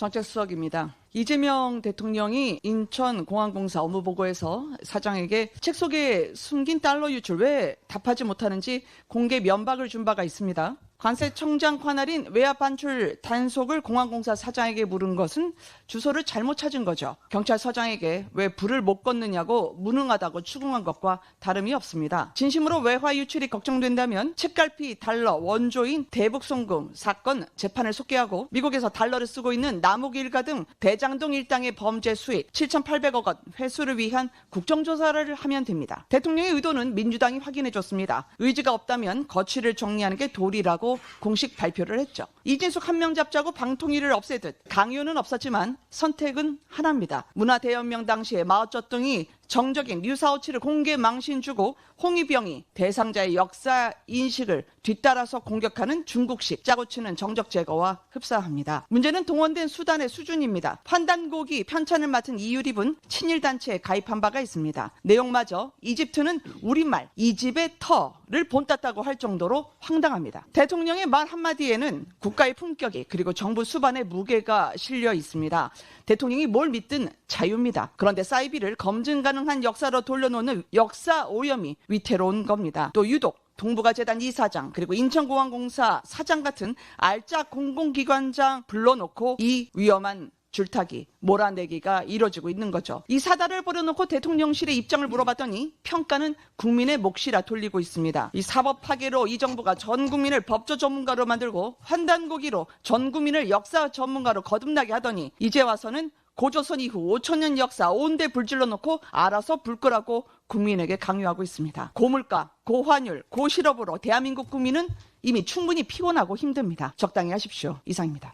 정책수석입니다. 이재명 대통령이 인천공항공사 업무보고에서 사장에게 책 속에 숨긴 달러 유출 왜 답하지 못하는지 공개 면박을 준 바가 있습니다. 관세청장 관할인 외압 반출 단속을 공항공사 사장에게 물은 것은 주소를 잘못 찾은 거죠. 경찰서장에게 왜 불을 못 껐느냐고 무능하다고 추궁한 것과 다름이 없습니다. 진심으로 외화 유출이 걱정된다면 책갈피 달러 원조인 대북송금 사건 재판을 속개하고 미국에서 달러를 쓰고 있는 남욱 일가 등 대장동 일당의 범죄 수익 7,800억 원 회수를 위한 국정조사를 하면 됩니다. 대통령의 의도는 민주당이 확인해 줬습니다. 의지가 없다면 거취를 정리하는 게 도리라고 공식 발표를 했죠. 이진숙 한 명 잡자고 방통위를 없애듯 강요는 없었지만 선택은 하나입니다. 문화대연명 당시에 마오쩌둥이 정적인 뉴사우치를 공개 망신 주고 홍위병이 대상자의 역사 인식을 뒤따라서 공격하는 중국식 짜고 치는 정적 제거와 흡사합니다. 문제는 동원된 수단의 수준입니다. 판단곡이 편찬을 맡은 이유립은 친일 단체에 가입한 바가 있습니다. 내용마저 이집트는 우리말 이집의 터를 본땄다고 할 정도로 황당합니다. 대통령의 말 한마디에는 국가의 품격이 그리고 정부 수반의 무게가 실려 있습니다. 대통령이 뭘 믿든 자유입니다. 그런데 사이비를 검증 가능한 역사로 돌려놓는 역사 오염이 위태로운 겁니다. 또 유독 동북아재단 이사장 그리고 인천공항공사 사장 같은 알짜 공공기관장 불러놓고 이 위험한 줄타기, 몰아내기가 이뤄지고 있는 거죠. 이 사달을 벌여놓고 대통령실의 입장을 물어봤더니 평가는 국민의 몫이라 돌리고 있습니다. 이 사법 파괴로 이 정부가 전 국민을 법조 전문가로 만들고 환단고기로 전 국민을 역사 전문가로 거듭나게 하더니 이제 와서는 고조선 이후 5천년 역사 온데 불질러 놓고 알아서 불 끄라고 국민에게 강요하고 있습니다. 고물가, 고환율, 고실업으로 대한민국 국민은 이미 충분히 피곤하고 힘듭니다. 적당히 하십시오. 이상입니다.